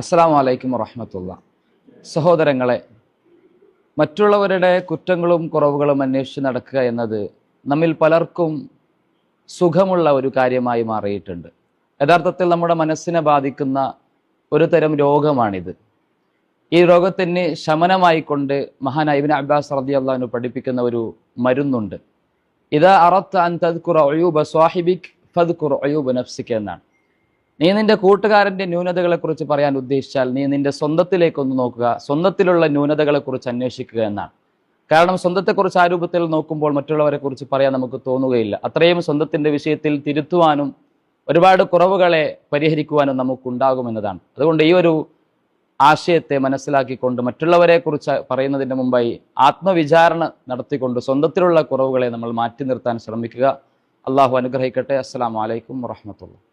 അസ്സാം വലൈക്കും വറഹമത്തുള്ള. സഹോദരങ്ങളെ മറ്റുള്ളവരുടെ കുറ്റങ്ങളും കുറവുകളും അന്വേഷിച്ച് നടക്കുക എന്നത് നമ്മിൽ പലർക്കും സുഖമുള്ള ഒരു കാര്യമായി മാറിയിട്ടുണ്ട്. യഥാർത്ഥത്തിൽ നമ്മുടെ മനസ്സിനെ ബാധിക്കുന്ന ഒരു തരം രോഗമാണിത്. ഈ രോഗത്തിന് ശമനമായിക്കൊണ്ട് മഹാനായ ഇബ്നു അബ്ബാസ് റതി അള്ളഹാനു പഠിപ്പിക്കുന്ന ഒരു മരുന്നുണ്ട്. ഇത് അറത്ത് അൻ തദ്കുറ ഒയൂബ് സ്വാഹിബിക് ഫദ്ഖുർ ഒയൂബ് നഫ്സിക്ക് എന്നാണ്. നീ നിന്റെ കൂട്ടുകാരന്റെ ന്യൂനതകളെക്കുറിച്ച് പറയാൻ ഉദ്ദേശിച്ചാൽ നീ നിന്റെ സ്വന്തത്തിലേക്കൊന്ന് നോക്കുക. സ്വന്തത്തിലുള്ള ന്യൂനതകളെക്കുറിച്ച് അന്വേഷിക്കുക എന്നാണ്. കാരണം സ്വന്തത്തെക്കുറിച്ച് ആ രൂപത്തിൽ നോക്കുമ്പോൾ മറ്റുള്ളവരെ കുറിച്ച് പറയാൻ നമുക്ക് തോന്നുകയില്ല. അത്രയും സ്വന്തത്തിന്റെ വിഷയത്തിൽ തിരുത്തുവാനും ഒരുപാട് കുറവുകളെ പരിഹരിക്കുവാനും നമുക്കുണ്ടാകുമെന്നതാണ് അതുകൊണ്ട് ഈ ഒരു ആശയത്തെ മനസ്സിലാക്കിക്കൊണ്ട് മറ്റുള്ളവരെ കുറിച്ച് പറയുന്നതിന് മുമ്പായി ആത്മവിചാരണ നടത്തിക്കൊണ്ട് സ്വന്തത്തിലുള്ള കുറവുകളെ നമ്മൾ മാറ്റി നിർത്താൻ ശ്രമിക്കുക. അള്ളാഹു അനുഗ്രഹിക്കട്ടെ. അസ്സാം വലൈക്കും വാഹമത്തുള്ള